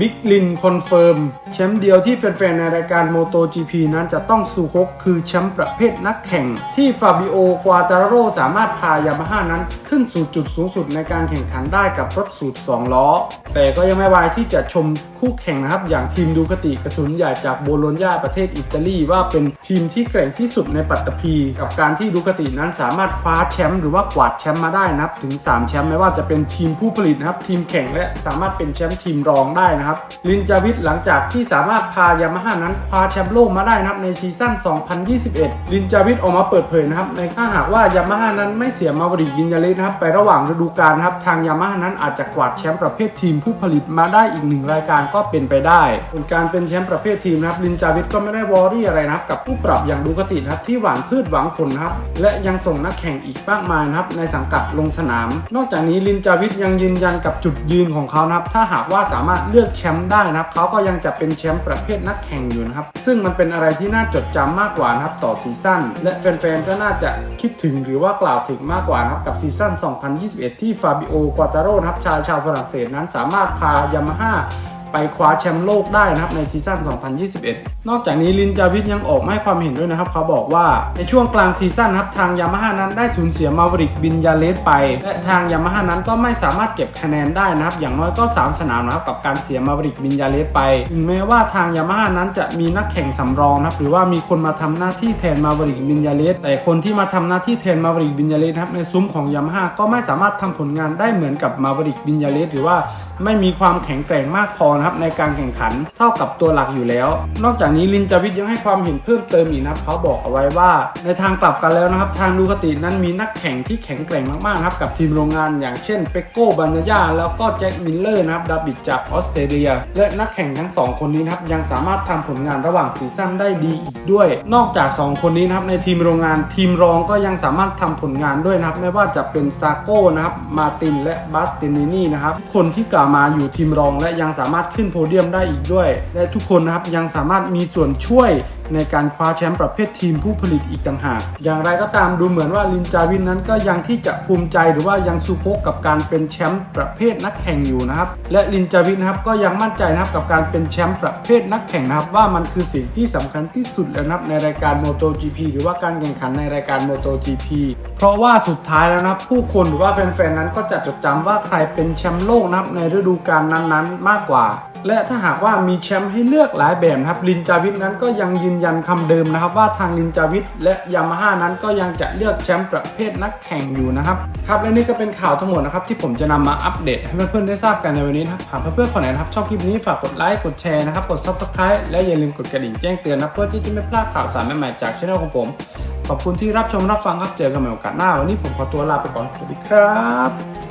บิ๊กลินคอนเฟิร์มแชมป์เดียวที่แฟนๆ ในรายการ MotoGP นั้นจะต้องสู่ฮกคือแชมป์ประเภทนักแข่ง ที่ฟาบิโอกวาตาโรสามารถพายามาฮ่านั้นขึ้นสู่จุดสูงสุดในการแข่งขันได้กับรถสูตร 2 ล้อ แต่ก็ยังไม่วายที่จะชมคู่แข่งนะครับ อย่างทีมดูคติกระสุนใหญ่จากโบโลญญาประเทศอิตาลี ว่าเป็นทีมที่แกร่งที่สุดในปัตตภีกับการที่ดูคตินั้นสามารถคว้าแชมป์หรือว่ากวาดแชมป์มาได้นับถึง 3 แชมป์ไม่ว่าจะเป็นทีมผู้ผลิตนะครับทีมแข่งและสามารถเป็นแชมป์ทีมรองได้นะครับลินจาวิทหลังจากที่สามารถพายามาฮ่านั้นคว้าแชมป์โลกมาได้นะครับในซีซั่น 2021 ลินจาวิทออกมาเปิดเผยนะครับในถ้าหากว่ายามาฮ่านั้นไม่เสียมาวริกวินยาเลสนะครับไประหว่างฤดูกาลนะครับทางยามาฮ่านั้นอาจจะกวาดแชมป์ประเภททีมผู้ผลิตมาได้อีกหนึ่งรายการก็เป็นไปได้ส่วนการเป็นแชมป์ประเภททีมนะครับลินจาวิทก็ไม่ได้วอรี่อะไรนะครับกับผู้ปรับอย่างดูคตินะครับที่หวังพืชหวังผลนะครับและยังส่งนักแข่งอีกมากมายนะครับในสังกัดลงสนาม นอกจากนี้ลินจาวิทยังยืนยันกับจุดยืนของเขานะครับถ้าหากว่าสามารถเลือกแชมป์ได้นะครับเขาก็ยังจะเป็นแชมป์ประเภทนักแข่งอยู่นะครับ ซึ่งมันเป็นอะไรที่น่าจดจำมากกว่านะครับต่อซีซั่นและแฟนๆก็น่าจะคิดถึงหรือว่ากล่าวถึงมากกว่านะครับกับซีซั่น 2021 ที่ฟาบิโอกวาตาโรนะครับชายชาวฝรั่งเศสนั้นสามารถพายามาฮ่า ไปคว้าแชมป์โลกได้นะครับในซีซั่น 2021 นอกจากนี้ลินจาวิทยังออกมาให้ความเห็นด้วยนะครับ เขาบอกว่าในช่วงกลางซีซั่นครับทางยามาฮ่านั้นได้สูญเสียมาวริกบินยาเลสไป และทางยามาฮ่านั้นก็ไม่สามารถเก็บคะแนนได้นะครับ อย่างน้อยก็ 3 สนามนะครับกับการเสียมาวริกบินยาเลสไปถึงแม้ว่าทางยามาฮ่านั้นจะมีนักแข่งสำรองนะครับหรือว่ามีคนมาทำหน้าที่แทนมาวริกบินยาเลสแต่คนที่มาทำหน้าที่แทนมาวริกบินยาเลสครับในซุ้มของยามาฮ่าก็ไม่สามารถทำผลงานได้เหมือนกับมาวริกบินยาเลสหรือว่า ไม่มีความแข็งแกร่งมากพอนะครับในการแข่งขันเท่ากับตัวหลักอยู่แล้ว นอกจากนี้ลินจาวิทยังให้ความเห็นเพิ่มเติมอีกนะครับเขาบอกเอาไว้ว่าในทางกลับกันแล้วนะครับ ทางดูคตินั้นมีนักแข่งที่แข็งแกร่งมากๆครับกับทีมโรงงานอย่างเช่นเปโก้บันยาแล้วก็แจ็คมิลเลอร์นะครับดาบิดจากออสเตรเลีย และนักแข่งทั้งสองคนนี้นะครับยังสามารถทำผลงานระหว่างซีซั่นได้ดีอีกด้วย นอกจากสองคนนี้นะครับในทีมโรงงานทีมรองก็ยังสามารถทำผลงานด้วยนะครับไม่ว่าจะเป็นซาโก้นะครับมาตินและบาสตินินีนะครับคนที่กล่าวมาอยู่ทีมรอง และยังสามารถขึ้นโพเดียมได้อีกด้วย และทุกคนนะครับยังสามารถมีส่วนช่วย ในการคว้าแชมป์ประเภททีมผู้ผลิตอีกต่างหาก อย่างไรก็ตามดูเหมือนว่าลินจาวินนั้นก็ยังที่จะภูมิใจหรือว่ายังสุโคกกับการเป็นแชมป์ประเภทนักแข่งอยู่นะครับ และลินจาวินนะครับก็ยังมั่นใจนะครับกับการเป็นแชมป์ประเภทนักแข่งนะครับ ว่ามันคือสิ่งที่สำคัญที่สุดแล้วนะครับในรายการ MotoGP หรือว่าการแข่งขันในรายการ MotoGP เพราะว่าสุดท้ายแล้วนะครับผู้คนหรือว่าแฟนๆนั้นก็จะจดจำว่าใครเป็นแชมป์โลกนะครับในฤดูกาลนั้นๆ มากกว่าและถ้าหากว่ามีแชมป์ให้เลือกหลายแบบนะครับลินจาวิทนั้นก็ยังยืนยันคำเดิมนะครับ ว่าทางลินจาวิทและยามาฮ่านั้นก็ยังจะเลือกแชมป์ประเภทนักแข่งอยู่นะครับครับและนี่ก็เป็นข่าวทั้งหมดนะครับที่ผมจะนำมาอัปเดตให้เพื่อนๆได้ทราบกันในวันนี้นะครับหากเพื่อนๆคนไหนนะครับชอบคลิปนี้ฝากกดไลค์กดแชร์นะครับกด subscribe และอย่าลืมกดกระดิ่งแจ้งเตือนนะเพื่อที่จะไม่พลาดข่าวสารใหม่ๆจากช่องของผม ขอบคุณที่รับชมรับฟังครับเจอกันใหม่โอกาสหน้าวันนี้ผมขอตัวลาไปก่อนสวัสดีครับ